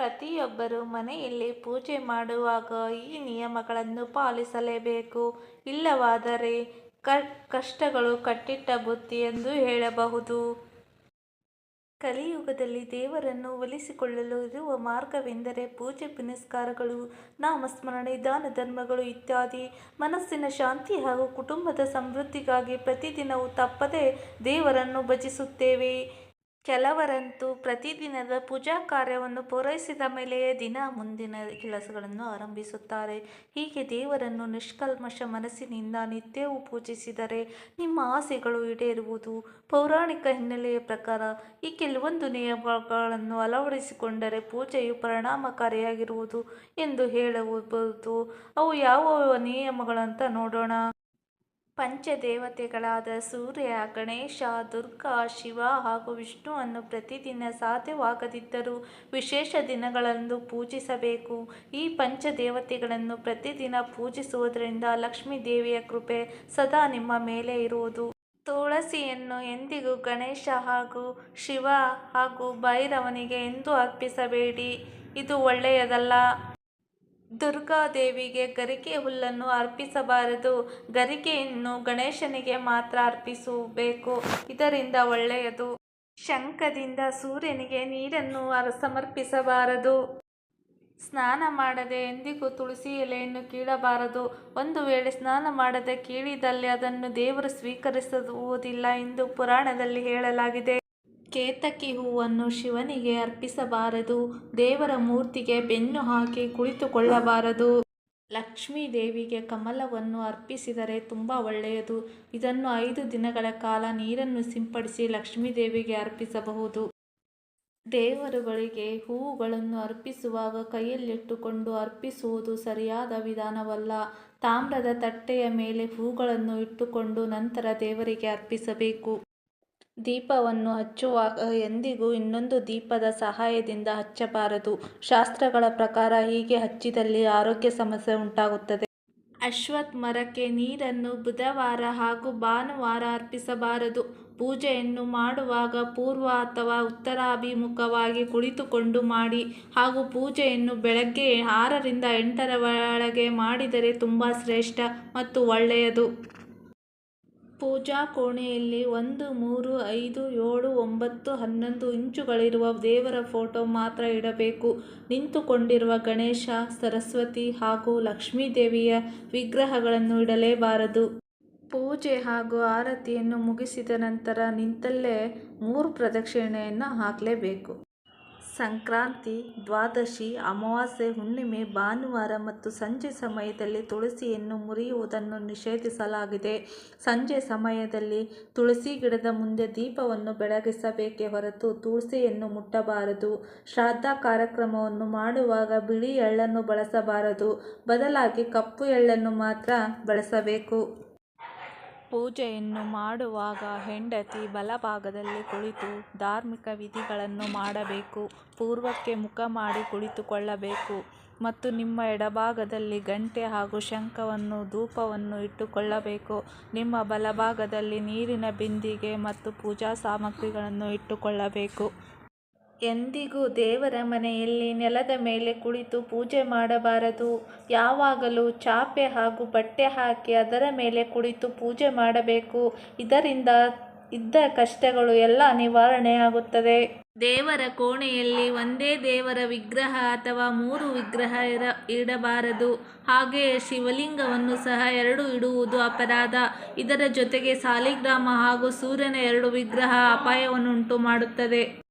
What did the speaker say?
ಪ್ರತಿಯೊಬ್ಬರೂ ಮನೆಯಲ್ಲಿ ಪೂಜೆ ಮಾಡುವಾಗ ಈ ನಿಯಮಗಳನ್ನು ಪಾಲಿಸಲೇಬೇಕು ಇಲ್ಲವಾದರೆ ಕಷ್ಟಗಳು ಕಟ್ಟಿಟ್ಟ ಬುತ್ತಿ ಎಂದು ಹೇಳಬಹುದು. ಕಲಿಯುಗದಲ್ಲಿ ದೇವರನ್ನು ಒಲಿಸಿಕೊಳ್ಳಲು ಇರುವ ಮಾರ್ಗವೆಂದರೆ ಪೂಜೆ ಪುನಸ್ಕಾರಗಳು, ನಾಮಸ್ಮರಣೆ, ದಾನ ಧರ್ಮಗಳು ಇತ್ಯಾದಿ. ಮನಸ್ಸಿನ ಶಾಂತಿ ಹಾಗೂ ಕುಟುಂಬದ ಸಮೃದ್ಧಿಗಾಗಿ ಪ್ರತಿದಿನವೂ ತಪ್ಪದೆ ದೇವರನ್ನು ಭಜಿಸುತ್ತೇವೆ. ಕೆಲವರಂತೂ ಪ್ರತಿದಿನದ ಪೂಜಾ ಕಾರ್ಯವನ್ನು ಪೂರೈಸಿದ ಮೇಲೆಯೇ ದಿನ ಮುಂದಿನ ಕೆಲಸಗಳನ್ನು ಆರಂಭಿಸುತ್ತಾರೆ. ಹೀಗೆ ದೇವರನ್ನು ನಿಷ್ಕಲ್ಮಶ ಮನಸ್ಸಿನಿಂದ ನಿತ್ಯವೂ ಪೂಜಿಸಿದರೆ ನಿಮ್ಮ ಆಸೆಗಳು ಈಡೇರುವುದು. ಪೌರಾಣಿಕ ಹಿನ್ನೆಲೆಯ ಪ್ರಕಾರ, ಈ ಕೆಲವೊಂದು ನಿಯಮಗಳನ್ನು ಅಳವಡಿಸಿಕೊಂಡರೆ ಪೂಜೆಯು ಪರಿಣಾಮಕಾರಿಯಾಗಿರುವುದು ಎಂದು ಹೇಳಬಹುದು. ಅವು ಯಾವ ನಿಯಮಗಳಂತ ನೋಡೋಣ. ಪಂಚದೇವತೆಗಳಾದ ಸೂರ್ಯ, ಗಣೇಶ, ದುರ್ಗಾ, ಶಿವ ಹಾಗೂ ವಿಷ್ಣುವನ್ನು ಪ್ರತಿದಿನ ಸಾಧ್ಯವಾಗದಿದ್ದರೂ ವಿಶೇಷ ದಿನಗಳಂದು ಪೂಜಿಸಬೇಕು. ಈ ಪಂಚದೇವತೆಗಳನ್ನು ಪ್ರತಿದಿನ ಪೂಜಿಸುವುದರಿಂದ ಲಕ್ಷ್ಮೀದೇವಿಯ ಕೃಪೆ ಸದಾ ನಿಮ್ಮ ಮೇಲೆ ಇರುವುದು. ತುಳಸಿಯನ್ನು ಎಂದಿಗೂ ಗಣೇಶ ಹಾಗೂ ಶಿವ ಹಾಗೂ ಭೈರವನಿಗೆ ಎಂದೂ ಅರ್ಪಿಸಬೇಡಿ. ಇದು ಒಳ್ಳೆಯದಲ್ಲ. ದುರ್ಗಾದೇವಿಗೆ ಗರಿಕೆ ಹುಲ್ಲನ್ನು ಅರ್ಪಿಸಬಾರದು. ಗರಿಕೆಯನ್ನು ಗಣೇಶನಿಗೆ ಮಾತ್ರ ಅರ್ಪಿಸಬೇಕು. ಇದರಿಂದ ಒಳ್ಳೆಯದು. ಶಂಖದಿಂದ ಸೂರ್ಯನಿಗೆ ನೀರನ್ನು ಸಮರ್ಪಿಸಬಾರದು. ಸ್ನಾನ ಮಾಡದೆ ಎಂದಿಗೂ ತುಳಸಿ ಎಲೆಯನ್ನು ಕೀಳಬಾರದು. ಒಂದು ವೇಳೆ ಸ್ನಾನ ಮಾಡದೆ ಕೀಳಿದಲ್ಲಿ ಅದನ್ನು ದೇವರು ಸ್ವೀಕರಿಸುವುದಿಲ್ಲ ಎಂದು ಪುರಾಣದಲ್ಲಿ ಹೇಳಲಾಗಿದೆ. ಕೇತಕಿ ಹೂವನ್ನು ಶಿವನಿಗೆ ಅರ್ಪಿಸಬಾರದು. ದೇವರ ಮೂರ್ತಿಗೆ ಬೆನ್ನು ಹಾಕಿ ಕುಳಿತುಕೊಳ್ಳಬಾರದು. ಲಕ್ಷ್ಮೀ ದೇವಿಗೆ ಕಮಲವನ್ನು ಅರ್ಪಿಸಿದರೆ ತುಂಬ ಒಳ್ಳೆಯದು. ಇದನ್ನು ಐದು ದಿನಗಳ ಕಾಲ ನೀರನ್ನು ಸಿಂಪಡಿಸಿ ಲಕ್ಷ್ಮೀದೇವಿಗೆ ಅರ್ಪಿಸಬಹುದು. ದೇವರುಗಳಿಗೆ ಹೂವುಗಳನ್ನು ಅರ್ಪಿಸುವಾಗ ಕೈಯಲ್ಲಿಟ್ಟುಕೊಂಡು ಅರ್ಪಿಸುವುದು ಸರಿಯಾದ ವಿಧಾನವಲ್ಲ. ತಾಮ್ರದ ತಟ್ಟೆಯ ಮೇಲೆ ಹೂಗಳನ್ನು ಇಟ್ಟುಕೊಂಡು ನಂತರ ದೇವರಿಗೆ ಅರ್ಪಿಸಬೇಕು. ದೀಪವನ್ನು ಹಚ್ಚುವಾಗ ಎಂದಿಗೂ ಇನ್ನೊಂದು ದೀಪದ ಸಹಾಯದಿಂದ ಹಚ್ಚಬಾರದು. ಶಾಸ್ತ್ರಗಳ ಪ್ರಕಾರ ಹೀಗೆ ಹಚ್ಚಿದಲ್ಲಿ ಆರೋಗ್ಯ ಸಮಸ್ಯೆ ಉಂಟಾಗುತ್ತದೆ. ಅಶ್ವತ್ಥ ಮರಕ್ಕೆ ನೀರನ್ನು ಬುಧವಾರ ಹಾಗೂ ಭಾನುವಾರ ಅರ್ಪಿಸಬಾರದು. ಪೂಜೆಯನ್ನು ಮಾಡುವಾಗ ಪೂರ್ವ ಅಥವಾ ಉತ್ತರಾಭಿಮುಖವಾಗಿ ಕುಳಿತುಕೊಂಡು ಮಾಡಿ ಹಾಗೂ ಪೂಜೆಯನ್ನು ಬೆಳಗ್ಗೆ ಆರರಿಂದ ಎಂಟರ ಒಳಗೆ ಮಾಡಿದರೆ ತುಂಬ ಶ್ರೇಷ್ಠ ಮತ್ತು ಒಳ್ಳೆಯದು. ಪೂಜಾ ಕೋಣೆಯಲ್ಲಿ ಒಂದು, ಮೂರು, ಐದು, ಏಳು, ಒಂಬತ್ತು, ಹನ್ನೊಂದು ಇಂಚುಗಳಿರುವ ದೇವರ ಫೋಟೋ ಮಾತ್ರ ಇಡಬೇಕು. ನಿಂತುಕೊಂಡಿರುವ ಗಣೇಶ, ಸರಸ್ವತಿ ಹಾಗೂ ಲಕ್ಷ್ಮೀದೇವಿಯ ವಿಗ್ರಹಗಳನ್ನು ಇಡಲೇಬಾರದು. ಪೂಜೆ ಹಾಗೂ ಆರತಿಯನ್ನು ಮುಗಿಸಿದ ನಂತರ ನಿಂತಲ್ಲೇ ಮೂರು ಪ್ರದಕ್ಷಿಣೆಯನ್ನು ಹಾಕಲೇಬೇಕು. ಸಂಕ್ರಾಂತಿ, ದ್ವಾದಶಿ, ಅಮಾವಾಸ್ಯೆ, ಹುಣ್ಣಿಮೆ, ಭಾನುವಾರ ಮತ್ತು ಸಂಜೆ ಸಮಯದಲ್ಲಿ ತುಳಸಿಯನ್ನು ಮುರಿಯುವುದನ್ನು ನಿಷೇಧಿಸಲಾಗಿದೆ. ಸಂಜೆ ಸಮಯದಲ್ಲಿ ತುಳಸಿ ಗಿಡದ ಮುಂದೆ ದೀಪವನ್ನು ಬೆಳಗಿಸಬೇಕೇ ಹೊರತು ತುಳಸಿಯನ್ನು ಮುಟ್ಟಬಾರದು. ಶ್ರಾದ್ಧ ಕಾರ್ಯಕ್ರಮವನ್ನು ಮಾಡುವಾಗ ಬಿಳಿ ಎಳ್ಳನ್ನು ಬಳಸಬಾರದು. ಬದಲಾಗಿ ಕಪ್ಪು ಎಳ್ಳನ್ನು ಮಾತ್ರ ಬಳಸಬೇಕು. ಪೂಜೆಯನ್ನು ಮಾಡುವಾಗ ಹೆಂಡತಿ ಬಲಭಾಗದಲ್ಲಿ ಕುಳಿತು ಧಾರ್ಮಿಕ ವಿಧಿಗಳನ್ನು ಮಾಡಬೇಕು. ಪೂರ್ವಕ್ಕೆ ಮುಖ ಮಾಡಿ ಕುಳಿತುಕೊಳ್ಳಬೇಕು ಮತ್ತು ನಿಮ್ಮ ಎಡಭಾಗದಲ್ಲಿ ಗಂಟೆ ಹಾಗೂ ಶಂಖವನ್ನು, ಧೂಪವನ್ನು ಇಟ್ಟುಕೊಳ್ಳಬೇಕು. ನಿಮ್ಮ ಬಲಭಾಗದಲ್ಲಿ ನೀರಿನ ಬಿಂದಿಗೆ ಮತ್ತು ಪೂಜಾ ಸಾಮಗ್ರಿಗಳನ್ನು ಇಟ್ಟುಕೊಳ್ಳಬೇಕು. ಎಂದಿಗೂ ದೇವರ ಮನೆಯಲ್ಲಿ ನೆಲದ ಮೇಲೆ ಕುಳಿತು ಪೂಜೆ ಮಾಡಬಾರದು. ಯಾವಾಗಲೂ ಚಾಪೆ ಹಾಗೂ ಬಟ್ಟೆ ಹಾಕಿ ಅದರ ಮೇಲೆ ಕುಳಿತು ಪೂಜೆ ಮಾಡಬೇಕು. ಇದರಿಂದ ಇದ್ದ ಕಷ್ಟಗಳು ನಿವಾರಣೆ ನಿವಾರಣೆಯಾಗುತ್ತದೆ. ದೇವರ ಕೋಣೆಯಲ್ಲಿ ಒಂದೇ ದೇವರ ವಿಗ್ರಹ ಅಥವಾ ಮೂರು ವಿಗ್ರಹ ಇಡಬಾರದು. ಹಾಗೆಯೇ ಶಿವಲಿಂಗವನ್ನು ಸಹ ಎರಡು ಇಡುವುದು ಅಪರಾಧ. ಇದರ ಜೊತೆಗೆ ಸಾಲಿಗ್ರಾಮ ಹಾಗೂ ಸೂರ್ಯನ ಎರಡು ವಿಗ್ರಹ ಅಪಾಯವನ್ನುಂಟು ಮಾಡುತ್ತದೆ.